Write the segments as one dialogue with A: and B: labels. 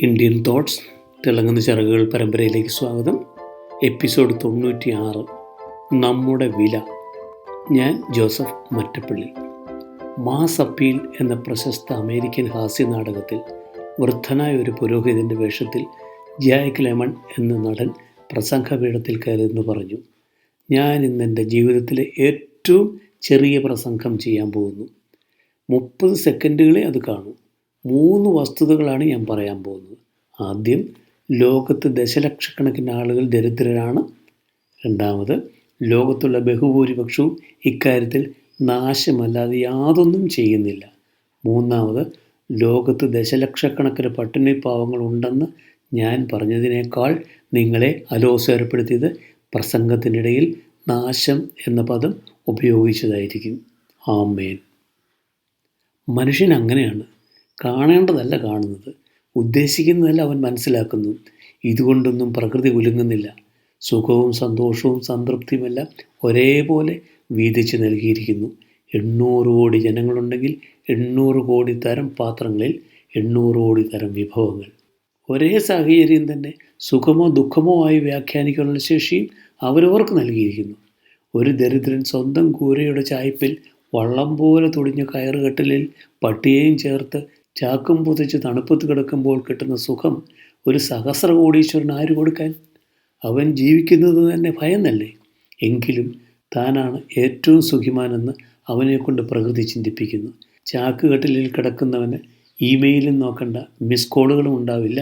A: Indian thoughts തിളങ്ങുന്ന ചിറകുകൾ പരമ്പരയിലേക്ക് സ്വാഗതം. എപ്പിസോഡ് തൊണ്ണൂറ്റി ആറ് നമ്മുടെ വില. ഞാൻ ജോസഫ് മറ്റപ്പള്ളി. മാസ് അപ്പീൽ എന്ന പ്രശസ്ത അമേരിക്കൻ ഹാസ്യ നാടകത്തിൽ വൃദ്ധനായ ഒരു പുരോഹിതന്റെ വേഷത്തിൽ ജാക്ക് ലെമൺ എന്ന നടൻ പ്രസംഗപീഠത്തിൽ കയറിയെന്ന് പറഞ്ഞു. ഞാൻ ഇന്ന് എന്റെ ജീവിതത്തിലെ ഏറ്റവും ചെറിയ പ്രസംഗം ചെയ്യാൻ പോകുന്നു. മുപ്പത് സെക്കൻഡുകളെ അത് കാണൂ. മൂന്ന് വസ്തുതകളാണ് ഞാൻ പറയാൻ പോകുന്നത്. ആദ്യം ലോകത്ത് ദശലക്ഷക്കണക്കിന് ആളുകൾ ദരിദ്രരാണ്. രണ്ടാമത് ലോകത്തുള്ള ബഹുഭൂരിപക്ഷവും ഇക്കാര്യത്തിൽ നാശമല്ലാതെ യാതൊന്നും ചെയ്യുന്നില്ല. മൂന്നാമത് ലോകത്ത് ദശലക്ഷക്കണക്കിന് പട്ടിണി പാവങ്ങൾ ഉണ്ടെന്ന് ഞാൻ പറഞ്ഞതിനേക്കാൾ നിങ്ങളെ അലോസരപ്പെടുത്തിയത് പ്രസംഗത്തിനിടയിൽ നാശം എന്ന പദം ഉപയോഗിച്ചതായിരിക്കും. ആമേൻ. മനുഷ്യൻ അങ്ങനെയാണ്. കാണേണ്ടതല്ല കാണുന്നത്. ഉദ്ദേശിക്കുന്നതല്ല അവൻ മനസ്സിലാക്കുന്നു. ഇതുകൊണ്ടൊന്നും പ്രകൃതി കുലുങ്ങുന്നില്ല. സുഖവും സന്തോഷവും സംതൃപ്തിയുമെല്ലാം ഒരേപോലെ വീതിച്ച് നൽകിയിരിക്കുന്നു. എണ്ണൂറ് കോടി ജനങ്ങളുണ്ടെങ്കിൽ എണ്ണൂറ് കോടി തരം പാത്രങ്ങളിൽ എണ്ണൂറ് കോടി തരം വിഭവങ്ങൾ. ഒരേ സാഹചര്യം തന്നെ സുഖമോ ദുഃഖമോ ആയി വ്യാഖ്യാനിക്കാനുള്ള ശേഷിയും അവരവർക്ക് നൽകിയിരിക്കുന്നു. ഒരു ദരിദ്രൻ സ്വന്തം കൂരയുടെ ചായ്പിൽ വള്ളം പോലെ തുടിഞ്ഞ കയറുകെട്ടലിൽ പട്ടിയെയും ചേർത്ത് ചാക്കും പുതച്ച് തണുപ്പത്ത് കിടക്കുമ്പോൾ കിട്ടുന്ന സുഖം ഒരു സഹസ്ര കോടീശ്വരൻ ആര് കൊടുക്കാൻ? അവൻ ജീവിക്കുന്നത് തന്നെ ഭയന്നല്ലേ? എങ്കിലും താനാണ് ഏറ്റവും സുഖിമാനെന്ന് അവനെക്കൊണ്ട് പ്രകൃതി ചിന്തിപ്പിക്കുന്നു. ചാക്കുകെട്ടിലിൽ കിടക്കുന്നവന് ഇമെയിലും നോക്കണ്ട മിസ് കോളുകളും ഉണ്ടാവില്ല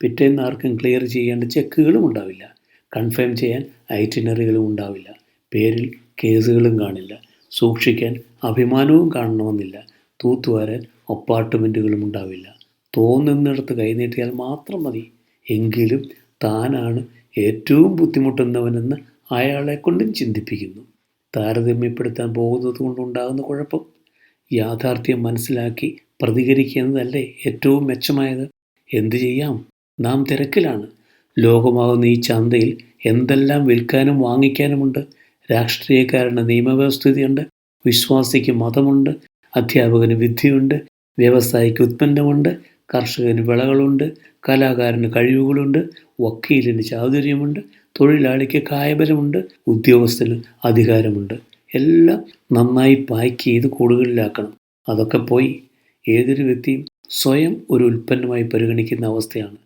A: പിറ്റേന്ന് ആർക്കും ക്ലിയർ ചെയ്യേണ്ട ചെക്കുകളും ഉണ്ടാവില്ല കൺഫേം ചെയ്യാൻ ഐറ്റിനറികളും ഉണ്ടാവില്ല പേരിൽ കേസുകളും കാണില്ല സൂക്ഷിക്കാൻ അഭിമാനവും കാണണമെന്നില്ല തൂത്തുവാരാൻ അപ്പാർട്ട്മെന്റുകളും ഉണ്ടാവില്ല. തോന്നുന്നിടത്ത് കൈനീട്ടിയാൽ മാത്രം മതി. എങ്കിലും താനാണ് ഏറ്റവും ബുദ്ധിമുട്ടുന്നവനെന്ന് അയാളെ കൊണ്ടും ചിന്തിപ്പിക്കുന്നു. താരതമ്യപ്പെടുത്താൻ പോകുന്നത് കൊണ്ടുണ്ടാകുന്ന കുഴപ്പം യാഥാർത്ഥ്യം മനസ്സിലാക്കി പ്രതികരിക്കുന്നതല്ലേ ഏറ്റവും മെച്ചമായത്. എന്തു ചെയ്യാം? നാം തിരക്കിലാണ്. ലോകമാകുന്ന ഈ ചന്തയിൽ എന്തെല്ലാം വിൽക്കാനും വാങ്ങിക്കാനുമുണ്ട്. രാഷ്ട്രീയക്കാരുടെ നിയമവ്യവസ്ഥിതിയുണ്ട്. വിശ്വാസിക്ക് മതമുണ്ട്. അധ്യാപകന് വിദ്യയുണ്ട്. വ്യവസായിക്ക് ഉത്പന്നമുണ്ട് കർഷകന് വിളകളുണ്ട് കലാകാരന് കഴിവുകളുണ്ട് വക്കീലിന് ചാതുര്യമുണ്ട് തൊഴിലാളിക്ക് കായബലമുണ്ട് ഉദ്യോഗസ്ഥന് അധികാരമുണ്ട്. എല്ലാം നന്നായി പാക്ക് ചെയ്ത് കൂടുകളിലാക്കണം. അതൊക്കെ പോയി ഏതൊരു വ്യക്തിയും സ്വയം ഒരു ഉൽപ്പന്നമായി പരിഗണിക്കുന്ന അവസ്ഥയാണ്.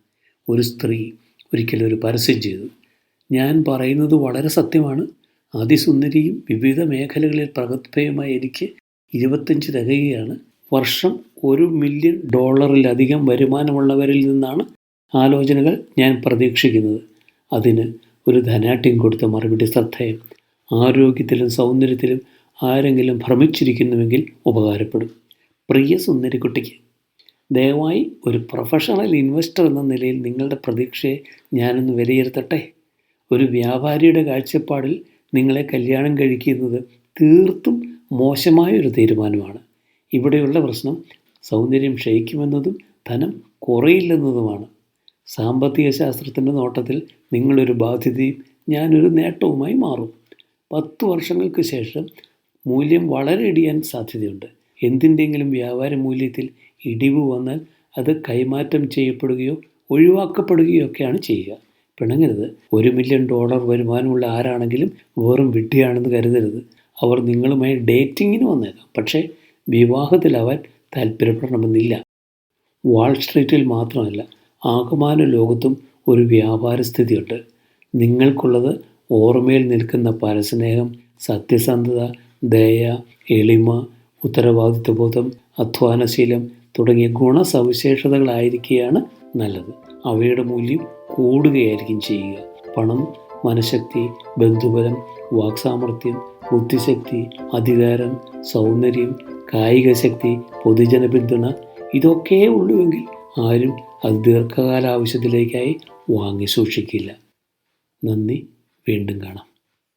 A: ഒരു സ്ത്രീ ഒരിക്കലും ഒരു പരസ്യം ചെയ്തു. ഞാൻ പറയുന്നത് വളരെ സത്യമാണ്. അതിസുന്ദരിയും വിവിധ മേഖലകളിൽ പ്രഗത്ഭയുമായ എനിക്ക് ഇരുപത്തഞ്ച് തികയുകയാണ്. വർഷം ഒരു മില്യൺ ഡോളറിലധികം വരുമാനമുള്ളവരിൽ നിന്നാണ് ആലോചനകൾ ഞാൻ പ്രതീക്ഷിക്കുന്നത്. അതിന് ഒരു ധനാട്യം കൊടുത്ത മറുപടി ശ്രദ്ധേയം. ആരോഗ്യത്തിലും സൗന്ദര്യത്തിലും ആരെങ്കിലും ഭ്രമിച്ചിരിക്കുന്നുവെങ്കിൽ ഉപകാരപ്പെടും. പ്രിയ സുന്ദരിക്കുട്ടിക്ക് ദയവായി ഒരു പ്രൊഫഷണൽ ഇൻവെസ്റ്റർ എന്ന നിലയിൽ നിങ്ങളുടെ പ്രതീക്ഷയെ ഞാനൊന്ന് വിലയിരുത്തട്ടെ. ഒരു വ്യാപാരിയുടെ കാഴ്ചപ്പാടിൽ നിങ്ങളെ കല്യാണം കഴിക്കുന്നത് തീർത്തും മോശമായ ഒരു തീരുമാനമാണ്. ഇവിടെയുള്ള പ്രശ്നം സൗന്ദര്യം ക്ഷയിക്കുമെന്നതും ധനം കുറയില്ലെന്നതുമാണ്. സാമ്പത്തിക ശാസ്ത്രത്തിന്റെ നോട്ടത്തിൽ നിങ്ങളൊരു ബാധ്യതയും ഞാനൊരു നേട്ടവുമായി മാറും. പത്ത് വർഷങ്ങൾക്ക് ശേഷം മൂല്യം വളരെ ഇടിയാൻ സാധ്യതയുണ്ട്. എന്തിന്റെങ്കിലും വ്യാപാര മൂല്യത്തിൽ ഇടിവ് വന്നാൽ അത് കൈമാറ്റം ചെയ്യപ്പെടുകയോ ഒഴിവാക്കപ്പെടുകയോ ഒക്കെയാണ് ചെയ്യുക. പിണങ്ങരുത്. ഒരു മില്യൺ ഡോളർ വരുമാനമുള്ള ആരാണെങ്കിലും വെറും വിട്ടിയാണെന്ന് കരുതരുത്. അവർ നിങ്ങളുമായി ഡേറ്റിങ്ങിന് വന്നേക്കാം. പക്ഷേ വിവാഹത്തിലാവാൻ താല്പര്യപ്പെടണമെന്നില്ല. വാൾ സ്ട്രീറ്റിൽ മാത്രമല്ല ആകമാന ലോകത്തും ഒരു വ്യാപാര സ്ഥിതിയുണ്ട് നിങ്ങൾക്കുള്ളത് ഓർമ്മയിൽ നിൽക്കുന്ന പരസ്നേഹം സത്യസന്ധത ദയ എളിമ ഉത്തരവാദിത്വബോധം അധ്വാനശീലം തുടങ്ങിയ ഗുണസവിശേഷതകളായിരിക്കുകയാണ് നല്ലത്. അവയുടെ മൂല്യം കൂടുകയായിരിക്കും ചെയ്യുക. പണം മനഃശക്തി ബന്ധുബലം വാക്സാമർത്ഥ്യം ബുദ്ധിശക്തി അധികാരം സൗന്ദര്യം കായിക ശക്തി പൊതുജന പിന്തുണ ഇതൊക്കെ ഉള്ളുവെങ്കിൽ ആരും അത് ദീർഘകാല ആവശ്യത്തിലേക്കായി വാങ്ങി സൂക്ഷിക്കില്ല നന്ദി വീണ്ടും കാണാം.